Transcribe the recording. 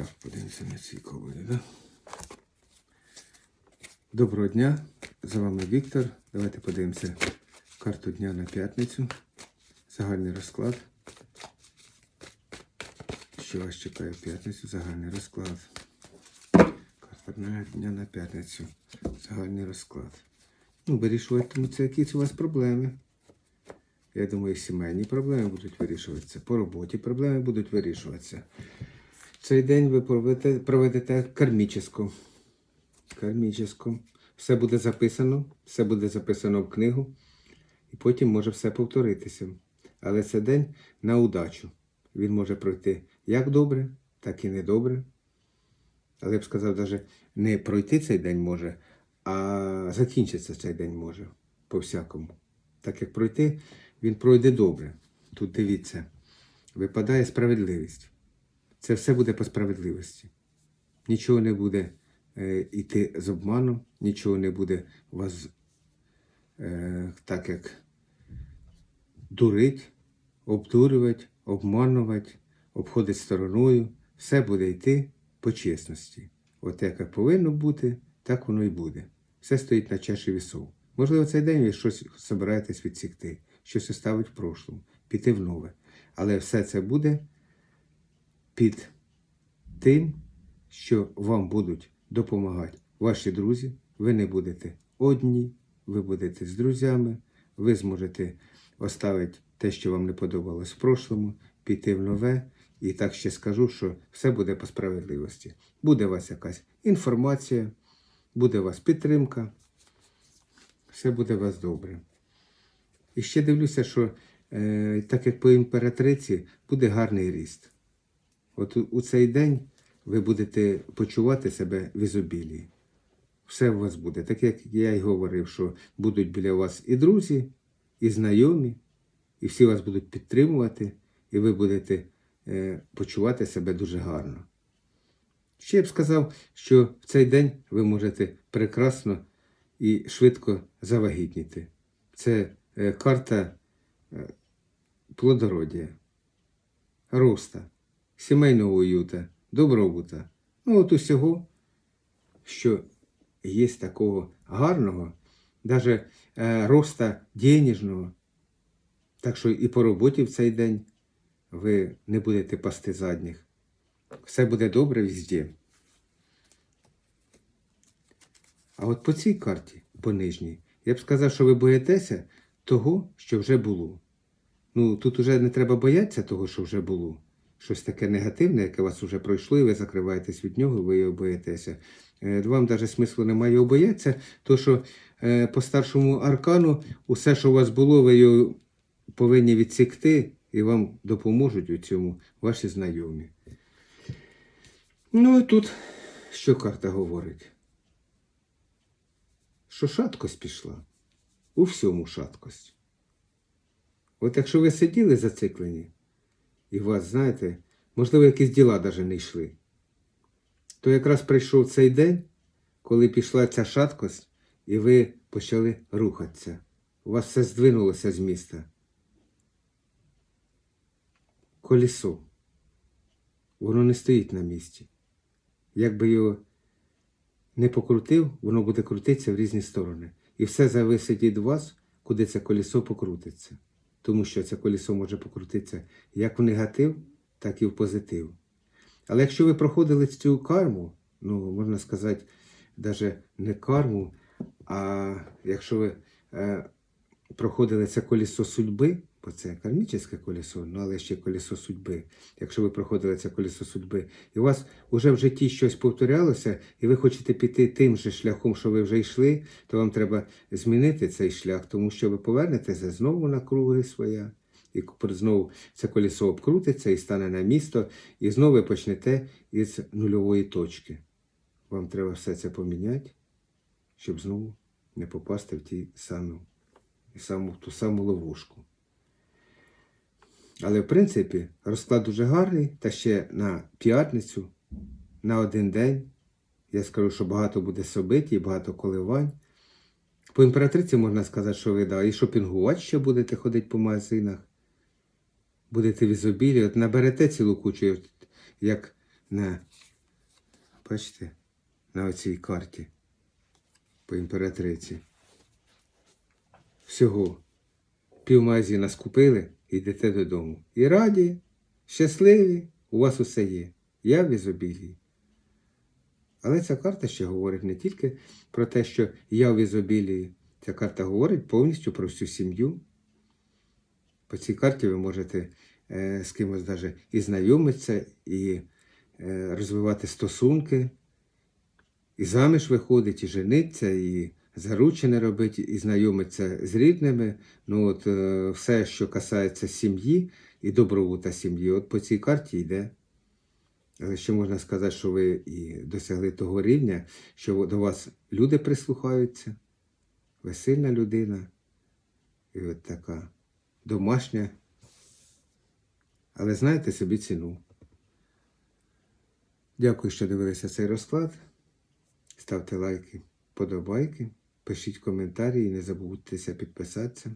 Так, подивимося на ці колоди, да? Доброго дня, за вами Віктор. Давайте подивимося карту дня на п'ятницю. Загальний розклад. Що вас чекає в п'ятницю? Загальний розклад. Карта дня на п'ятницю. Загальний розклад. Ну, вирішуватимуться якісь у вас проблеми. Я думаю, сімейні проблеми будуть вирішуватися. По роботі проблеми будуть вирішуватися. Цей день ви проведете, проведете кармічеsko. Кармічеsko. Все буде записано, все буде записано в книгу, і потім може все повторитися. Але це день на удачу. Він може пройти як добре, так і недобре. Але я б сказав, навіть не пройти цей день може, а закінчиться цей день може по-всякому. Так як пройти, він пройде добре. Тут дивіться, випадає справедливість. Це все буде по справедливості. Нічого не буде е, йти з обманом, нічого не буде вас е, так як дурить, обдурювати, обманувати, обходити стороною. Все буде йти по чесності. От як повинно бути, так воно і буде. Все стоїть на чаші вісов. Можливо, цей день ви щось збираєтесь відсікти, щось оставить в прошлому, піти в нове. Але все це буде під тим, що вам будуть допомагати ваші друзі. Ви не будете одні, ви будете з друзями, ви зможете оставити те, що вам не подобалось в прошлому, піти в нове. І так ще скажу, що все буде по справедливості. Буде у вас якась інформація, буде у вас підтримка, все буде у вас добре. І ще дивлюся, що е, так як по імператриці буде гарний ріст. От у, цей день ви будете почувати себе в ізобілії. Все у вас буде. Так як я й говорив, що будуть біля вас і друзі, і знайомі, і всі вас будуть підтримувати, і ви будете е, почувати себе дуже гарно. Ще я б сказав, що в цей день ви можете прекрасно і швидко завагітніти. Це е, карта е, плодородія, роста, сімейного уюта, добробута. Ну, от усього, що є такого гарного, навіть е, роста денежного. Так що і по роботі в цей день ви не будете пасти задніх. Все буде добре везде. А от по цій карті, по нижній, я б сказав, що ви боїтеся того, що вже було. Ну, тут уже не треба боятися того, що вже було. Щось таке негативне, яке вас вже пройшло, і ви закриваєтесь від нього, ви його боїтеся. Е, Вам навіть смислу немає його боятися, то що е, по старшому аркану усе, що у вас було, ви його повинні відсікти, і вам допоможуть у цьому ваші знайомі. Ну і тут що карта говорить? Що шаткость пішла. У всьому шаткость. От якщо ви сиділи зациклені, і вас, знаєте, можливо, якісь діла навіть не йшли, то якраз прийшов цей день, коли пішла ця шаткость, і ви почали рухатися. У вас все здвинулося з міста. Колісо. Воно не стоїть на місці. Якби його не покрутив, воно буде крутитися в різні сторони. І все зависить від вас, куди це колесо покрутиться. Тому що це колесо може покрутитися як в негатив, так і в позитив. Але якщо ви проходили цю карму, ну, можна сказати, навіть не карму, а якщо ви е, проходили це колесо судьби, бо це кармічне колесо, ну але ще колесо судьби. Якщо ви проходили це колесо судьби, і у вас вже в житті щось повторялося, і ви хочете піти тим же шляхом, що ви вже йшли, то вам треба змінити цей шлях, тому що ви повернетеся знову на круги своя. І знову це колесо обкрутиться і стане на місто, і знову ви почнете із нульової точки. Вам треба все це поміняти, щоб знову не попасти в ті саму, саму, ту саму ловушку. Але в принципі розклад дуже гарний, та ще на п'ятницю, на один день. Я скажу, що багато буде собиті, багато коливань. По імператриці можна сказати, що ви да, і шопінгувати ще будете ходити по магазинах, будете в ізобілі, от наберете цілу кучу, як на Бачите, на оцій карті по імператриці. Всього пів магазина скупили йдете додому. І раді, щасливі, у вас усе є. Я в ізобілії. Але ця карта ще говорить не тільки про те, що я в ізобілії. Ця карта говорить повністю про всю сім'ю. По цій карті ви можете е, з кимось даже і знайомитися, і е, розвивати стосунки, і заміж виходить, і жениться, і заручене робити, і знайомитися з рідними. Ну, от е, все, що касається сім'ї і добробута сім'ї, от по цій карті йде. Але ще можна сказати, що ви і досягли того рівня, що до вас люди прислухаються, ви сильна людина, і от така домашня. Але знаєте собі ціну. Дякую, що дивилися цей розклад. Ставте лайки, подобайки, пишіть коментарі і не забудьтеся підписатися.